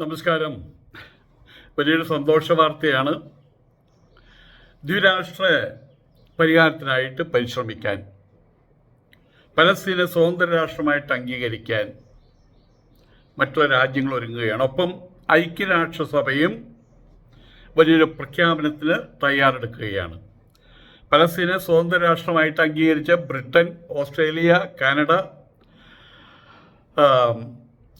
നമസ്കാരം. വലിയൊരു സന്തോഷ വാർത്തയാണ്. ദ്വിരാഷ്ട്ര പരിഹാരത്തിനായിട്ട് പരിശ്രമിക്കാൻ പലസ്തീനെ സ്വതന്ത്ര രാഷ്ട്രമായിട്ട് അംഗീകരിക്കാൻ മറ്റുള്ള രാജ്യങ്ങൾ ഒരുങ്ങുകയാണ്. ഒപ്പം ഐക്യരാഷ്ട്രസഭയും വലിയൊരു പ്രഖ്യാപനത്തിന് തയ്യാറെടുക്കുകയാണ്. പലസ്തീനെ സ്വതന്ത്ര രാഷ്ട്രമായിട്ട് അംഗീകരിച്ച ബ്രിട്ടൻ ഓസ്ട്രേലിയ കാനഡ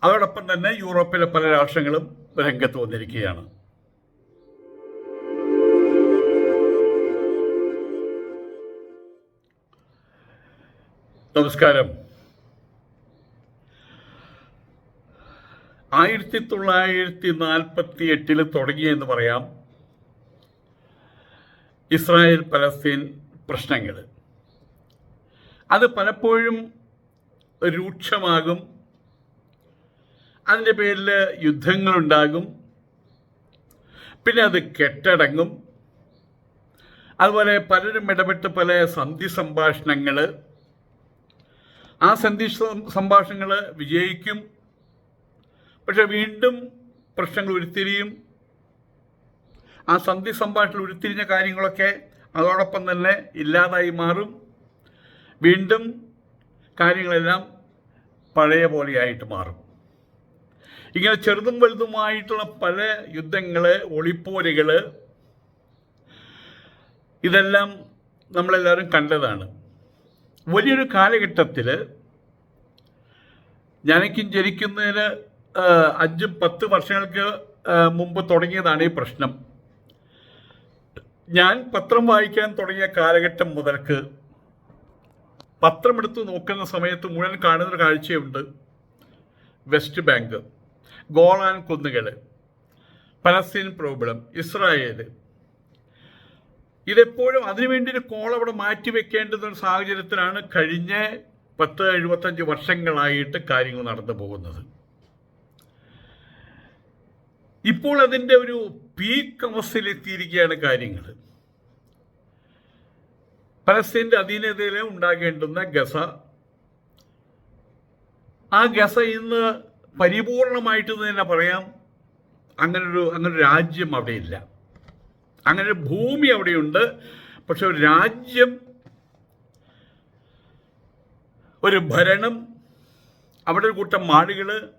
അതോടൊപ്പം തന്നെ യൂറോപ്പിലെ പല രാഷ്ട്രങ്ങളും രംഗത്ത് വന്നിരിക്കുകയാണ്. നമസ്കാരം. ആയിരത്തി തൊള്ളായിരത്തി നാൽപ്പത്തി എട്ടിൽ തുടങ്ങിയെന്ന് പറയാം ഇസ്രായേൽ പലസ്തീൻ പ്രശ്നങ്ങൾ അത് പലപ്പോഴും രൂക്ഷമാകും അതിന്റെ പേരിൽ യുദ്ധങ്ങളുണ്ടാകും. പിന്നെ അത് കെട്ടടങ്ങും. അതുപോലെ പലരും ഇടപെട്ട് പല സന്ധി സംഭാഷണങ്ങൾ ആ സന്ധി സംഭാഷണങ്ങൾ വിജയിക്കും. പക്ഷെ വീണ്ടും പ്രശ്നങ്ങൾ ഉരുത്തിരിയും. ആ സന്ധി സംഭാഷണം ഉരുത്തിരിഞ്ഞ കാര്യങ്ങളൊക്കെ അതോടൊപ്പം തന്നെ ഇല്ലാതായി മാറും. വീണ്ടും കാര്യങ്ങളെല്ലാം പഴയ പോലെയായിട്ട് മാറും. ഇങ്ങനെ ചെറുതും വലുതുമായിട്ടുള്ള പല യുദ്ധങ്ങൾ ഒളിപ്പോരുകൾ ഇതെല്ലാം നമ്മളെല്ലാവരും കണ്ടതാണ്. വലിയൊരു കാലഘട്ടത്തിൽ ഞാനൊക്കെ ജനിക്കുന്നതിന് അഞ്ച് പത്ത് വർഷങ്ങൾക്ക് മുമ്പ് തുടങ്ങിയതാണ് ഈ പ്രശ്നം. ഞാൻ പത്രം വായിക്കാൻ തുടങ്ങിയ കാലഘട്ടം മുതൽക്ക് പത്രമെടുത്ത് നോക്കുന്ന സമയത്ത് മുഴുവൻ കാണുന്നൊരു കാഴ്ചയുണ്ട് വെസ്റ്റ് ബാങ്ക്. ഗോളാൻ കുന്നുകൾ പലസ്തീൻ പ്രോബ്ലം ഇസ്രായേൽ ഇതെപ്പോഴും അതിനുവേണ്ടി ഒരു കോൾ അവിടെ മാറ്റിവെക്കേണ്ടുന്ന ഒരു സാഹചര്യത്തിലാണ് കഴിഞ്ഞ പത്ത് എഴുപത്തഞ്ച് വർഷങ്ങളായിട്ട് കാര്യങ്ങൾ നടന്നു പോകുന്നത്. ഇപ്പോൾ അതിന്റെ ഒരു പീക്ക് അവസ്ഥയിലെത്തിയിരിക്കുകയാണ് കാര്യങ്ങൾ. പലസ്തീന്റെ അധീനതയിൽ ഉണ്ടാകേണ്ടുന്ന ഗസ. ആ ഗസ ഇന്ന് പരിപൂർണമായിട്ട് തന്നെ പറയാം. അങ്ങനൊരു അങ്ങനൊരു രാജ്യം അവിടെയില്ല. അങ്ങനെ ഒരു ഭൂമി അവിടെയുണ്ട്. പക്ഷെ ഒരു രാജ്യം ഒരു ഭരണം അവിടെ ഒരു കൂട്ടം ആളുകൾ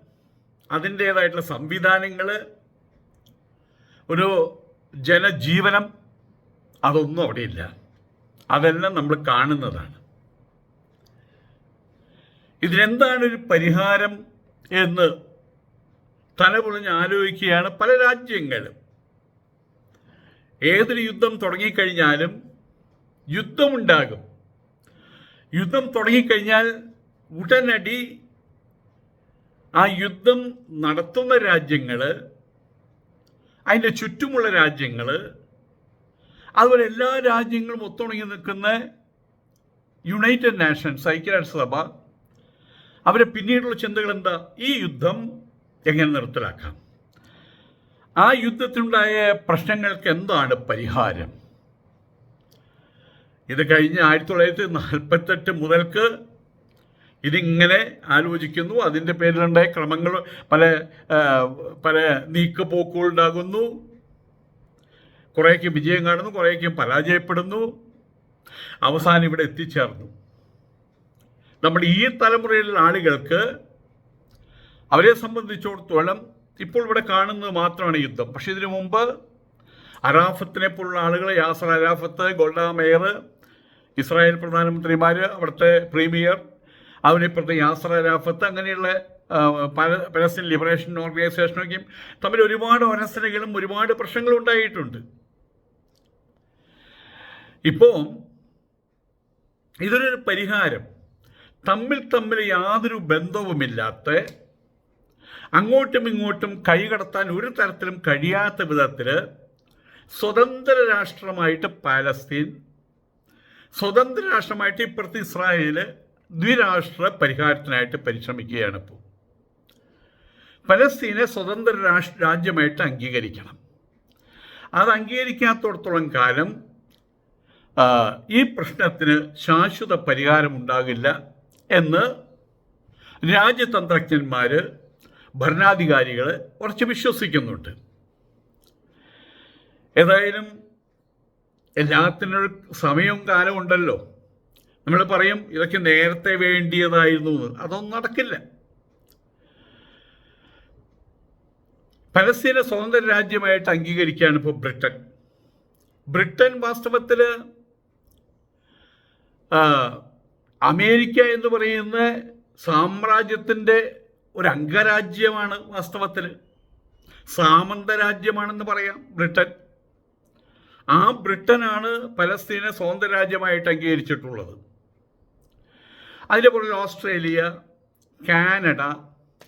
അതിന്റേതായിട്ടുള്ള സംവിധാനങ്ങൾ ഒരു ജനജീവനം അതൊന്നും അവിടെയില്ല. അതെല്ലാം നമ്മൾ കാണുന്നതാണ്. ഇതിനെന്താണ് ഒരു പരിഹാരം? എന്ന് തലപൊളിഞ്ഞ് ആലോചിക്കുകയാണ് പല രാജ്യങ്ങളും. ഏതൊരു യുദ്ധം തുടങ്ങിക്കഴിഞ്ഞാലും യുദ്ധമുണ്ടാകും. യുദ്ധം തുടങ്ങിക്കഴിഞ്ഞാൽ ഉടനടി ആ യുദ്ധം നടത്തുന്ന രാജ്യങ്ങൾ അതിന്റെ ചുറ്റുമുള്ള രാജ്യങ്ങൾ അതുപോലെ എല്ലാ രാജ്യങ്ങളും ഒത്തുണങ്ങി നിൽക്കുന്ന യുണൈറ്റഡ് നാഷൻസ് ഐക്യരാഷ്ട്രസഭ അവരെ പിന്നീടുള്ള ചിന്തകൾ എന്താ? ഈ യുദ്ധം എങ്ങനെ നിർത്തലാക്കാം? ആ യുദ്ധത്തിനുണ്ടായ പ്രശ്നങ്ങൾക്ക് എന്താണ് പരിഹാരം? ഇത് കഴിഞ്ഞ് ആയിരത്തി തൊള്ളായിരത്തി നാൽപ്പത്തെട്ട് മുതൽക്ക് ഇതിങ്ങനെ ആലോചിക്കുന്നു. അതിന്റെ പേരിലുണ്ടായ ക്രമങ്ങൾ പല പല നീക്കുപോക്കുകൾ ഉണ്ടാകുന്നു. കുറേയൊക്കെ വിജയം കാണുന്നു കുറേയൊക്കെ പരാജയപ്പെടുന്നു. അവസാനം ഇവിടെ എത്തിച്ചേർന്നു. നമ്മുടെ ഈ തലമുറയിലുള്ള ആളുകൾക്ക് അവരെ സംബന്ധിച്ചിടത്തോളം ഇപ്പോൾ ഇവിടെ കാണുന്നത് മാത്രമാണ് യുദ്ധം. പക്ഷേ ഇതിനു മുമ്പ് അറാഫത്തിനെ പോലുള്ള ആളുകൾ Yasser Arafat Golda Meir Israel പ്രധാനമന്ത്രിമാർ അവിടുത്തെ പ്രീമിയർ അവനിപ്പുറത്തെ യാസർ അറാഫത്ത് അങ്ങനെയുള്ള പല പലസ്തീൻ ലിബറേഷൻ ഓർഗനൈസേഷനൊക്കെയും തമ്മിൽ ഒരുപാട് അനസരകളും ഒരുപാട് പ്രശ്നങ്ങളും ഉണ്ടായിട്ടുണ്ട്. ഇപ്പോൾ ഇതൊരു പരിഹാരം. തമ്മിൽ തമ്മിൽ യാതൊരു ബന്ധവുമില്ലാത്ത അങ്ങോട്ടും ഇങ്ങോട്ടും കൈകടത്താൻ ഒരു തരത്തിലും കഴിയാത്ത വിധത്തിൽ സ്വതന്ത്ര രാഷ്ട്രമായിട്ട് പാലസ്തീൻ സ്വതന്ത്ര രാഷ്ട്രമായിട്ട് ഇപ്പുറത്ത് ഇസ്രായേൽ ദ്വിരാഷ്ട്ര പരിഹാരത്തിനായിട്ട് പരിശ്രമിക്കുകയാണ് ഇപ്പോൾ പലസ്തീനെ സ്വതന്ത്ര രാഷ്ട്ര രാജ്യമായിട്ട് അംഗീകരിക്കണം. അത് അംഗീകരിക്കാത്തടത്തോളം കാലം ഈ പ്രശ്നത്തിന് ശാശ്വത പരിഹാരം പരിഹാരമുണ്ടാകില്ല. എന്ന് രാജ്യതന്ത്രജ്ഞന്മാർ ഭരണാധികാരികൾ കുറച്ച് വിശ്വസിക്കുന്നുണ്ട്. ഏതായാലും എല്ലാത്തിനൊരു സമയവും കാലവും ഉണ്ടല്ലോ. നമ്മൾ പറയും ഇതൊക്കെ നേരത്തെ വേണ്ടിയതായിരുന്നു എന്ന്. അതൊന്നും നടക്കില്ല. പലസ്തീനെ സ്വതന്ത്ര രാജ്യമായിട്ട് അംഗീകരിക്കുകയാണ് ഇപ്പോൾ ബ്രിട്ടൻ. ബ്രിട്ടൻ വാസ്തവത്തിൽ അമേരിക്ക എന്ന് പറയുന്ന സാമ്രാജ്യത്തിന്റെ ഒരു അംഗരാജ്യമാണ് വാസ്തവത്തിൽ. സാമന്ത രാജ്യമാണെന്ന് പറയാം ബ്രിട്ടൻ. ആ ബ്രിട്ടനാണ് പലസ്തീനെ സ്വതന്ത്ര രാജ്യമായിട്ട് അംഗീകരിച്ചിട്ടുള്ളത്. അതിന്റെ പുറകിൽ ഓസ്ട്രേലിയ കാനഡ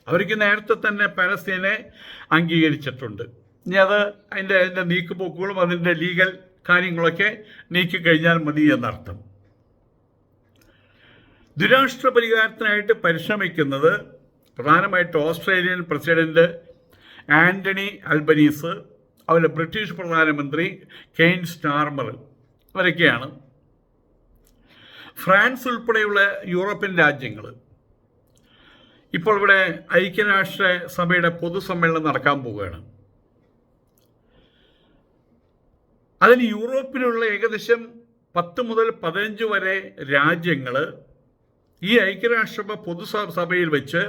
അവർക്ക് നേരത്തെ തന്നെ പലസ്തീനെ അംഗീകരിച്ചിട്ടുണ്ട്. ഇനി അത് അതിന്റെ അതിന്റെ നീക്കുപോക്കുകളും അതിന്റെ ലീഗൽ കാര്യങ്ങളൊക്കെ നീക്കിക്കഴിഞ്ഞാൽ മതി എന്നർത്ഥം. ദുരാഷ്ട്ര പരിഹാരത്തിനായിട്ട് പരിശ്രമിക്കുന്നത് പ്രധാനമായിട്ട് ഓസ്ട്രേലിയൻ പ്രസിഡന്റ് ആന്റണി അൽബനീസ് അതുപോലെ ബ്രിട്ടീഷ് പ്രധാനമന്ത്രി കെയ്ൻ സ്റ്റാർമർ ഇവരൊക്കെയാണ് ഫ്രാൻസ് ഉൾപ്പെടെയുള്ള യൂറോപ്യൻ രാജ്യങ്ങൾ ഇപ്പോൾ ഇവിടെ ഐക്യരാഷ്ട്ര സഭയുടെ പൊതുസമ്മേളനം നടക്കാൻ പോവുകയാണ്. അതിന് യൂറോപ്പിലുള്ള ഏകദേശം പത്ത് മുതൽ പതിനഞ്ച് വരെ രാജ്യങ്ങൾ ഈ ഐക്യരാഷ്ട്രസഭ പൊതുസഭയിൽ വെച്ച്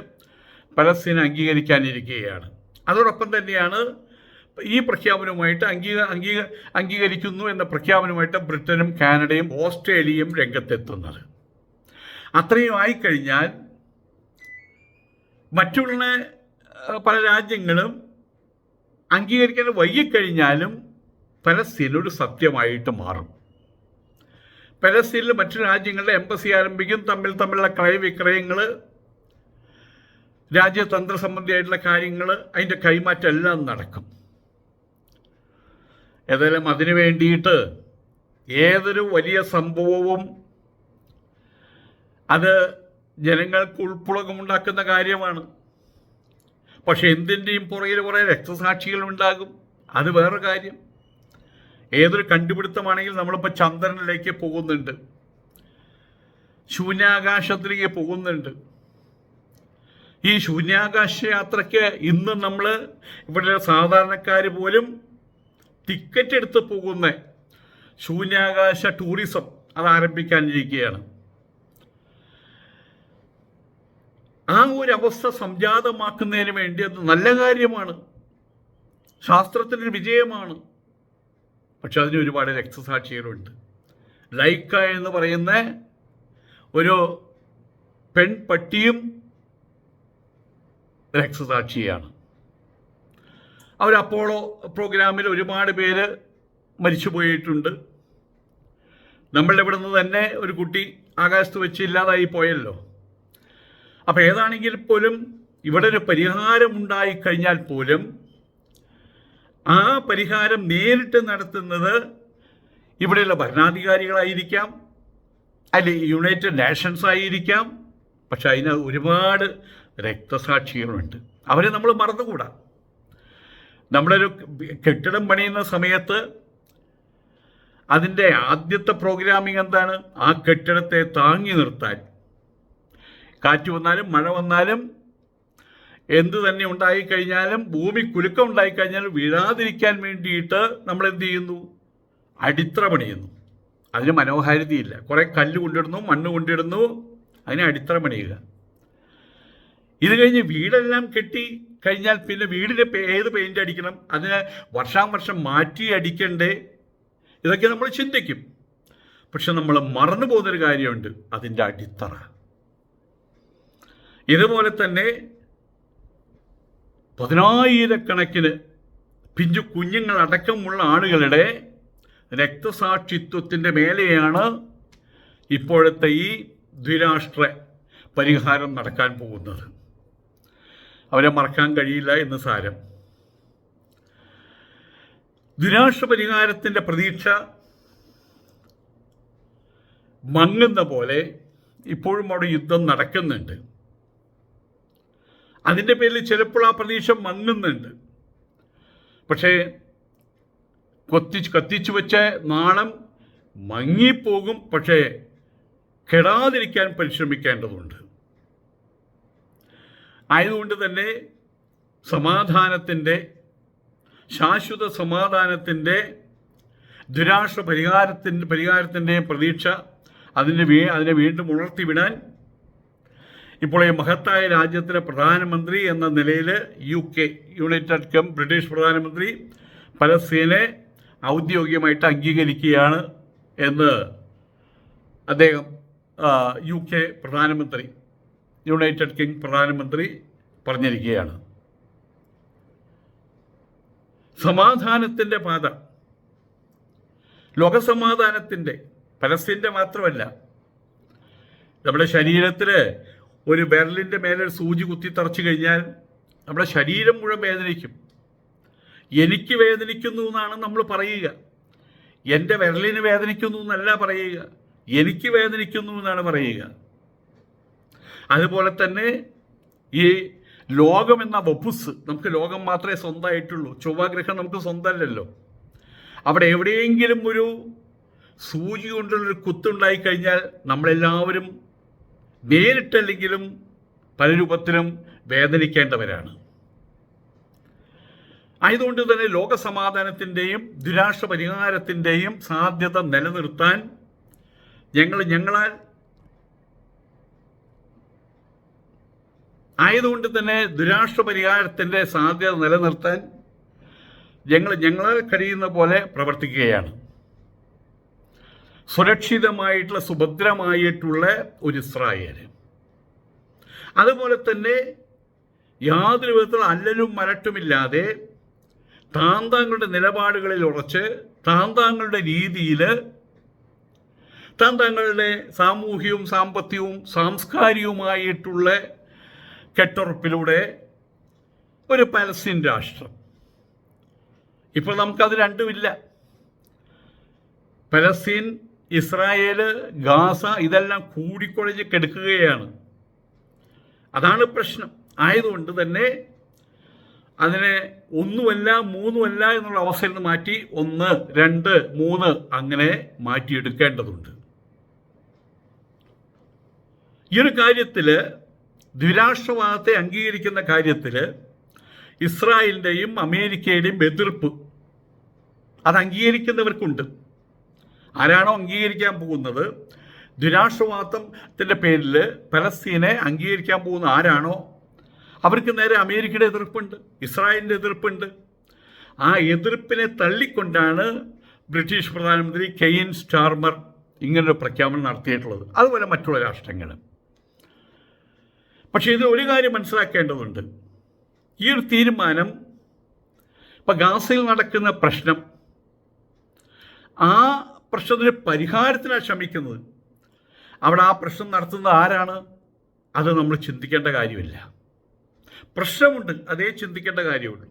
പലസ്തീനെ അംഗീകരിക്കാനിരിക്കുകയാണ്. അതോടൊപ്പം തന്നെയാണ് ഈ പ്രഖ്യാപനവുമായിട്ട് അംഗീക അംഗീക അംഗീകരിക്കുന്നു എന്ന പ്രഖ്യാപനവുമായിട്ട് ബ്രിട്ടനും കാനഡയും ഓസ്ട്രേലിയയും രംഗത്തെത്തുന്നത്. അത്രയും ആയിക്കഴിഞ്ഞാൽ മറ്റുള്ള പല രാജ്യങ്ങളും അംഗീകരിക്കാൻ വൈകിക്കഴിഞ്ഞാലും പലസ്തീൻ ഒരു സത്യമായിട്ട് മാറും. പലസ്തീനിൽ മറ്റു രാജ്യങ്ങളുടെ എംബസി ആരംഭിക്കും. തമ്മിൽ തമ്മിലുള്ള ക്രയവിക്രയങ്ങൾ രാജ്യതന്ത്ര സംബന്ധിയായിട്ടുള്ള കാര്യങ്ങൾ അതിന്റെ കൈമാറ്റം എല്ലാം നടക്കും. ഏതായാലും അതിനു വേണ്ടിയിട്ട് ഏതൊരു വലിയ സംഭവവും അത് ജനങ്ങൾക്ക് ഉൾപ്പുളകമുണ്ടാക്കുന്ന കാര്യമാണ്. പക്ഷെ എന്തിന്റെയും പുറകിൽ കുറേ രക്തസാക്ഷികളുണ്ടാകും. അത് വേറെ കാര്യം. ഏതൊരു കണ്ടുപിടുത്തമാണെങ്കിൽ നമ്മളിപ്പോൾ ചന്ദ്രനിലേക്ക് പോകുന്നുണ്ട്. ശൂന്യാകാശത്തിലേക്ക് പോകുന്നുണ്ട്. ഈ ശൂന്യാകാശ യാത്രയ്ക്ക് ഇന്ന് നമ്മൾ ഇവിടെ സാധാരണക്കാർ പോലും ടിക്കറ്റ് എടുത്ത് പോകുന്ന ശൂന്യാകാശ ടൂറിസം അത് ആരംഭിക്കാനിരിക്കുകയാണ്. ആ ഒരു അവസ്ഥ സംജാതമാക്കുന്നതിന് വേണ്ടി അത് നല്ല കാര്യമാണ്. ശാസ്ത്രത്തിന്റെ വിജയമാണ്. പക്ഷെ അതിന് ഒരുപാട് രക്തസാക്ഷികളുണ്ട്. ലൈക്ക എന്ന് പറയുന്ന ഒരു പെൺപട്ടിയും രക്തസാക്ഷിയാണ്. അവർ അപ്പോളോ പ്രോഗ്രാമിൽ ഒരുപാട് പേര് മരിച്ചു പോയിട്ടുണ്ട്. നമ്മളുടെ ഇവിടെ നിന്ന് തന്നെ ഒരു കുട്ടി ആകാശത്ത് വെച്ച് ഇല്ലാതായി പോയല്ലോ. അപ്പോൾ ഏതാണെങ്കിൽ പോലും ഇവിടെ ഒരു പരിഹാരം ഉണ്ടായിക്കഴിഞ്ഞാൽ പോലും ആ പരിഹാരം നേരിട്ട് നടത്തുന്നത് ഇവിടെയുള്ള ഭരണാധികാരികളായിരിക്കാം അല്ലെ യുണൈറ്റഡ് നാഷൻസ് ആയിരിക്കാം പക്ഷെ അതിന് ഒരുപാട് രക്തസാക്ഷികളുണ്ട്. അവരെ നമ്മൾ മറന്നുകൂടാ. നമ്മളൊരു കെട്ടിടം പണിയുന്ന സമയത്ത് അതിന്റെ ആദ്യത്തെ പ്രോഗ്രാമിംഗ് എന്താണ്? ആ കെട്ടിടത്തെ താങ്ങി നിർത്താൻ. കാറ്റ് വന്നാലും മഴ വന്നാലും എന്ത് തന്നെ ഉണ്ടായിക്കഴിഞ്ഞാലും ഭൂമി കുലുക്കം ഉണ്ടായിക്കഴിഞ്ഞാലും വീഴാതിരിക്കാൻ വേണ്ടിയിട്ട് നമ്മൾ എന്ത് ചെയ്യുന്നു? അടിത്തറ പണിയുന്നു. അതിന് മനോഹാരിതയില്ല. കുറേ കല്ല് കൊണ്ടിടുന്നു മണ്ണ് കൊണ്ടിടുന്നു അതിനെ അടിത്തറ പണിയുക. ഇത് കഴിഞ്ഞ് വീടെല്ലാം കെട്ടി കഴിഞ്ഞാൽ പിന്നെ വീടിന് ഏത് പെയിന്റ് അടിക്കണം? അതിന് വർഷാം വർഷം മാറ്റി അടിക്കണ്ടേ? ഇതൊക്കെ നമ്മൾ ചിന്തിക്കും. പക്ഷെ നമ്മൾ മറന്നു പോകുന്നൊരു കാര്യമുണ്ട് അതിന്റെ അടിത്തറ. ഇതുപോലെ തന്നെ പതിനായിരക്കണക്കിന് പിഞ്ചു കുഞ്ഞുങ്ങളടക്കമുള്ള ആളുകളുടെ രക്തസാക്ഷിത്വത്തിന്റെ മേലെയാണ് ഇപ്പോഴത്തെ ഈ ദ്വിരാഷ്ട്ര പരിഹാരം നടക്കാൻ പോകുന്നത്. അവരെ മറക്കാൻ കഴിയില്ല എന്ന് സാരം. ദ്വിരാഷ്ട്ര പരിഹാരത്തിന്റെ പ്രതീക്ഷ മങ്ങുന്ന പോലെ ഇപ്പോഴും അവിടെ യുദ്ധം നടക്കുന്നുണ്ട്. അതിന്റെ പേരിൽ ചിലപ്പോൾ ആ പ്രതീക്ഷ മങ്ങുന്നുണ്ട്. പക്ഷേ കൊത്തിച്ച് കത്തിച്ചു വെച്ച നാളം മങ്ങിപ്പോകും പക്ഷേ കെടാതിരിക്കാൻ പരിശ്രമിക്കേണ്ടതുണ്ട്. ആയതുകൊണ്ട് തന്നെ സമാധാനത്തിന്റെ ശാശ്വത സമാധാനത്തിന്റെ ദുരാഷ്ട്ര പരിഹാരത്തിന്റെ പരിഹാരത്തിന്റെ പ്രതീക്ഷ അതിന്റെ അതിനെ വീണ്ടും ഉണർത്തിവിടാൻ ഇപ്പോൾ ഈ മഹത്തായ രാജ്യത്തിലെ പ്രധാനമന്ത്രി എന്ന നിലയിൽ യു കെ യുണൈറ്റഡ് കം ബ്രിട്ടീഷ് പ്രധാനമന്ത്രി പലസ്തീനെ ഔദ്യോഗികമായിട്ട് അംഗീകരിക്കുകയാണ് എന്ന് അദ്ദേഹം യു കെ പ്രധാനമന്ത്രി യുണൈറ്റഡ് കിങ് പ്രധാനമന്ത്രി പറഞ്ഞിരിക്കുകയാണ്. സമാധാനത്തിന്റെ പാത. ലോകസമാധാനത്തിന്റെ പലസ്തീന്റെ മാത്രമല്ല നമ്മുടെ ശരീരത്തിൽ ഒരു വിരലിന്റെ മേലെ സൂചി കുത്തി തറച്ചു കഴിഞ്ഞാൽ നമ്മുടെ ശരീരം മുഴുവൻ വേദനിക്കും. എനിക്ക് വേദനിക്കുന്നു എന്നാണ് നമ്മൾ പറയുക. എന്റെ വിരലിന് വേദനിക്കുന്നു എന്നല്ല പറയുക. എനിക്ക് വേദനിക്കുന്നു എന്നാണ് പറയുക. അതുപോലെ തന്നെ ഈ ലോകം എന്ന വപുസ് നമുക്ക് ലോകം മാത്രമേ സ്വന്തമായിട്ടുള്ളൂ. ചൊവ്വാഗ്രഹം നമുക്ക് സ്വന്തമല്ലല്ലോ. അവിടെ എവിടെയെങ്കിലും ഒരു സൂചി കൊണ്ടുള്ളൊരു കുത്തുണ്ടായി കഴിഞ്ഞാൽ നമ്മളെല്ലാവരും നേരിട്ടല്ലെങ്കിലും പല രൂപത്തിലും വേദനിക്കേണ്ടവരാണ്. ആയതുകൊണ്ട് തന്നെ ലോകസമാധാനത്തിന്റെയും ദുരാഷ്ട്ര പരിഹാരത്തിന്റെയും സാധ്യത നിലനിർത്താൻ ഞങ്ങൾ ഞങ്ങളാൽ ആയതുകൊണ്ട് തന്നെ ദുരാഷ്ട്ര പരിഹാരത്തിന്റെ സാധ്യത നിലനിർത്താൻ ഞങ്ങൾ ഞങ്ങളാൽ കഴിയുന്ന പോലെ പ്രവർത്തിക്കുകയാണ്. സുരക്ഷിതമായിട്ടുള്ള സുഭദ്രമായിട്ടുള്ള ഒരു ഇസ്രായേൽ അതുപോലെ തന്നെ യാതൊരു വിധത്തിലുള്ള അല്ലലും മരട്ടുമില്ലാതെ താന്താങ്ങളുടെ നിലപാടുകളിൽ ഉറച്ച് താന്താങ്ങളുടെ രീതിയിൽ താന്താങ്ങളുടെ സാമൂഹ്യവും സാമ്പത്തികവും സാംസ്കാരികവുമായിട്ടുള്ള കെട്ടുറപ്പിലൂടെ ഒരു പലസ്തീൻ രാഷ്ട്രം. ഇപ്പോൾ നമുക്കത് രണ്ടുമില്ല. പലസ്തീൻ ഇസ്രായേൽ ഗാസ ഇതെല്ലാം കൂടിക്കുഴഞ്ഞ് കെടുക്കുകയാണ്. അതാണ് പ്രശ്നം. ആയതുകൊണ്ട് തന്നെ അതിനെ ഒന്നുമല്ല മൂന്നുമല്ല എന്നുള്ള അവസ്ഥയിൽ നിന്ന് മാറ്റി ഒന്ന് രണ്ട് മൂന്ന് അങ്ങനെ മാറ്റിയെടുക്കേണ്ടതുണ്ട്. ഈ ഒരു കാര്യത്തിൽ ദ്വിരാഷ്ട്രവാദത്തെ അംഗീകരിക്കുന്ന കാര്യത്തിൽ ഇസ്രായേലിന്റെയും അമേരിക്കയുടെയും എതിർപ്പ് അത് അംഗീകരിക്കുന്നവർക്കുണ്ട്. ആരാണോ അംഗീകരിക്കാൻ പോകുന്നത്? ദുരാഷ്ട്രവാദത്തിന്റെ പേരിൽ പലസ്തീനെ അംഗീകരിക്കാൻ പോകുന്ന ആരാണോ? അവർക്ക് നേരെ അമേരിക്കയുടെ എതിർപ്പുണ്ട് ഇസ്രായേലിന്റെ എതിർപ്പുണ്ട്. ആ എതിർപ്പിനെ തള്ളിക്കൊണ്ടാണ് ബ്രിട്ടീഷ് പ്രധാനമന്ത്രി കെയിൻ സ്റ്റാർമർ ഇങ്ങനൊരു പ്രഖ്യാപനം നടത്തിയിട്ടുള്ളത്. അതുപോലെ മറ്റുള്ള രാഷ്ട്രങ്ങൾ. പക്ഷേ ഇത് ഒരു കാര്യം മനസ്സിലാക്കേണ്ടതുണ്ട്. ഈ ഒരു തീരുമാനം ഇപ്പം ഗാസയിൽ നടക്കുന്ന പ്രശ്നം ആ പ്രശ്നത്തിന് പരിഹാരത്തിനാണ് ശ്രമിക്കുന്നത്. അവിടെ ആ പ്രശ്നം നടത്തുന്നത് ആരാണ്? അത് നമ്മൾ ചിന്തിക്കേണ്ട കാര്യമില്ല. പ്രശ്നമുണ്ട് അതേ ചിന്തിക്കേണ്ട കാര്യമുള്ളൂ.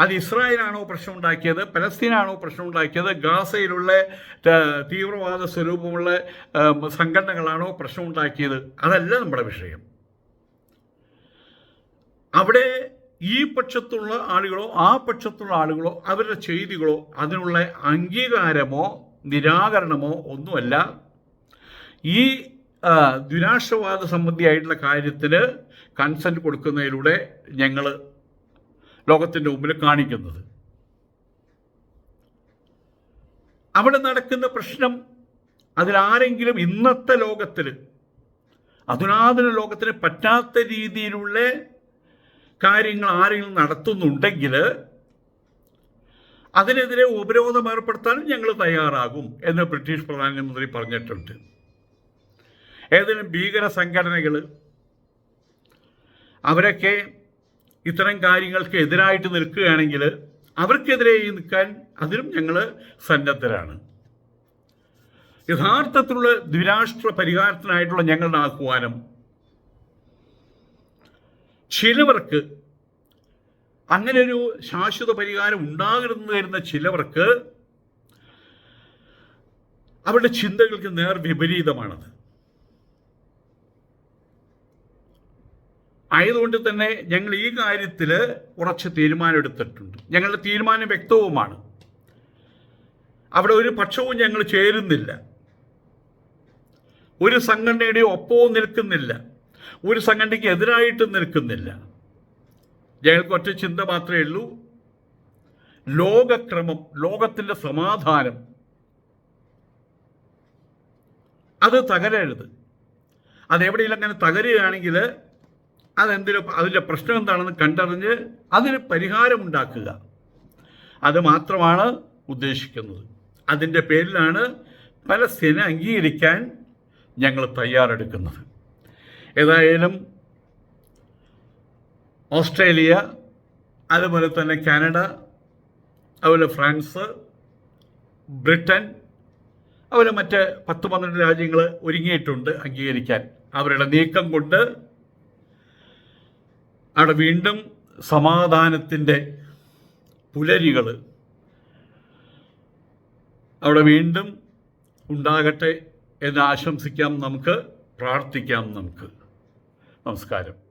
അത് ഇസ്രായേലാണോ പ്രശ്നം ഉണ്ടാക്കിയത് പലസ്തീനാണോ പ്രശ്നം ഉണ്ടാക്കിയത് ഗാസയിലുള്ള തീവ്രവാദ സ്വരൂപമുള്ള സംഘടനകളാണോ പ്രശ്നം ഉണ്ടാക്കിയത് അതല്ല നമ്മുടെ വിഷയം. അവിടെ ഈ പക്ഷത്തുള്ള ആളുകളോ ആ പക്ഷത്തുള്ള ആളുകളോ അവരുടെ ചെയ്തികളോ അതിനുള്ള അംഗീകാരമോ നിരാകരണമോ ഒന്നുമല്ല. ഈ ദുരാഷ്ട്രവാദ സംബന്ധിയായിട്ടുള്ള കാര്യത്തിന് കൺസെന്റ് കൊടുക്കുന്നതിലൂടെ ഞങ്ങൾ ലോകത്തിന്റെ മുമ്പിൽ കാണിക്കുന്നത്. അവിടെ നടക്കുന്ന പ്രശ്നം അതിലാരെങ്കിലും ഇന്നത്തെ ലോകത്തിൽ അധുനാതന ലോകത്തിന് പറ്റാത്ത രീതിയിലുള്ള കാര്യങ്ങൾ ആരെങ്കിലും നടത്തുന്നുണ്ടെങ്കിൽ അതിനെതിരെ ഉപരോധം ഏർപ്പെടുത്താനും ഞങ്ങൾ തയ്യാറാകും എന്ന് ബ്രിട്ടീഷ് പ്രധാനമന്ത്രി പറഞ്ഞിട്ടുണ്ട്. ഏതെങ്കിലും ഭീകര സംഘടനകൾ അവരൊക്കെ ഇത്തരം കാര്യങ്ങൾക്ക് എതിരായിട്ട് നിൽക്കുകയാണെങ്കിൽ അവർക്കെതിരെ നിൽക്കാൻ അതിനും ഞങ്ങൾ സന്നദ്ധരാണ്. യഥാർത്ഥത്തിലുള്ള ദ്വിരാഷ്ട്ര പരിഹാരത്തിനായിട്ടുള്ള ഞങ്ങളുടെ ആഹ്വാനം ചിലവർക്ക് അങ്ങനെ ഒരു ശാശ്വത പരിഹാരം ഉണ്ടാകരുതെന്ന് വരുന്ന ചിലവർക്ക് അവരുടെ ചിന്തകൾക്ക് നേർ വിപരീതമാണത്. ആയതുകൊണ്ട് തന്നെ ഞങ്ങൾ ഈ കാര്യത്തിൽ ഉറച്ച തീരുമാനമെടുത്തിട്ടുണ്ട് ഞങ്ങളുടെ തീരുമാനം വ്യക്തവുമാണ്. അവിടെ ഒരു പക്ഷവും ഞങ്ങൾ ചേരുന്നില്ല. ഒരു സംഘടനയുടെ ഒപ്പവും നിൽക്കുന്നില്ല. ഒരു സംഘടനയ്ക്ക് എതിരായിട്ട് നിൽക്കുന്നില്ല. ഞങ്ങൾക്ക് ഒറ്റ ചിന്ത മാത്രമേ ഉള്ളൂ. ലോകക്രമം ലോകത്തിന്റെ സമാധാനം. അത് തകരരുത്. അതെവിടെയെങ്കിലും അങ്ങനെ തകരുകയാണെങ്കിൽ അതെന്തിനും അതിന്റെ പ്രശ്നം എന്താണെന്ന് കണ്ടറിഞ്ഞ് അതിന് പരിഹാരമുണ്ടാക്കുക അത് മാത്രമാണ് ഉദ്ദേശിക്കുന്നത്. അതിന്റെ പേരിലാണ് പല സ്ഥിരം അംഗീകരിക്കാൻ ഞങ്ങൾ തയ്യാറെടുക്കുന്നത്. ഏതായാലും ഓസ്ട്രേലിയ അതുപോലെ തന്നെ കാനഡ അതുപോലെ ഫ്രാൻസ് ബ്രിട്ടൻ അതുപോലെ മറ്റ് പത്ത് പന്ത്രണ്ട് രാജ്യങ്ങൾ ഒരുങ്ങിയിട്ടുണ്ട് അംഗീകരിക്കാൻ. അവരുടെ നീക്കം കൊണ്ട് അവിടെ വീണ്ടും സമാധാനത്തിന്റെ പുലരികൾ അവിടെ വീണ്ടും ഉണ്ടാകട്ടെ എന്ന് ആശംസിക്കാം നമുക്ക് പ്രാർത്ഥിക്കാം നമുക്ക്. നമസ്കാരം.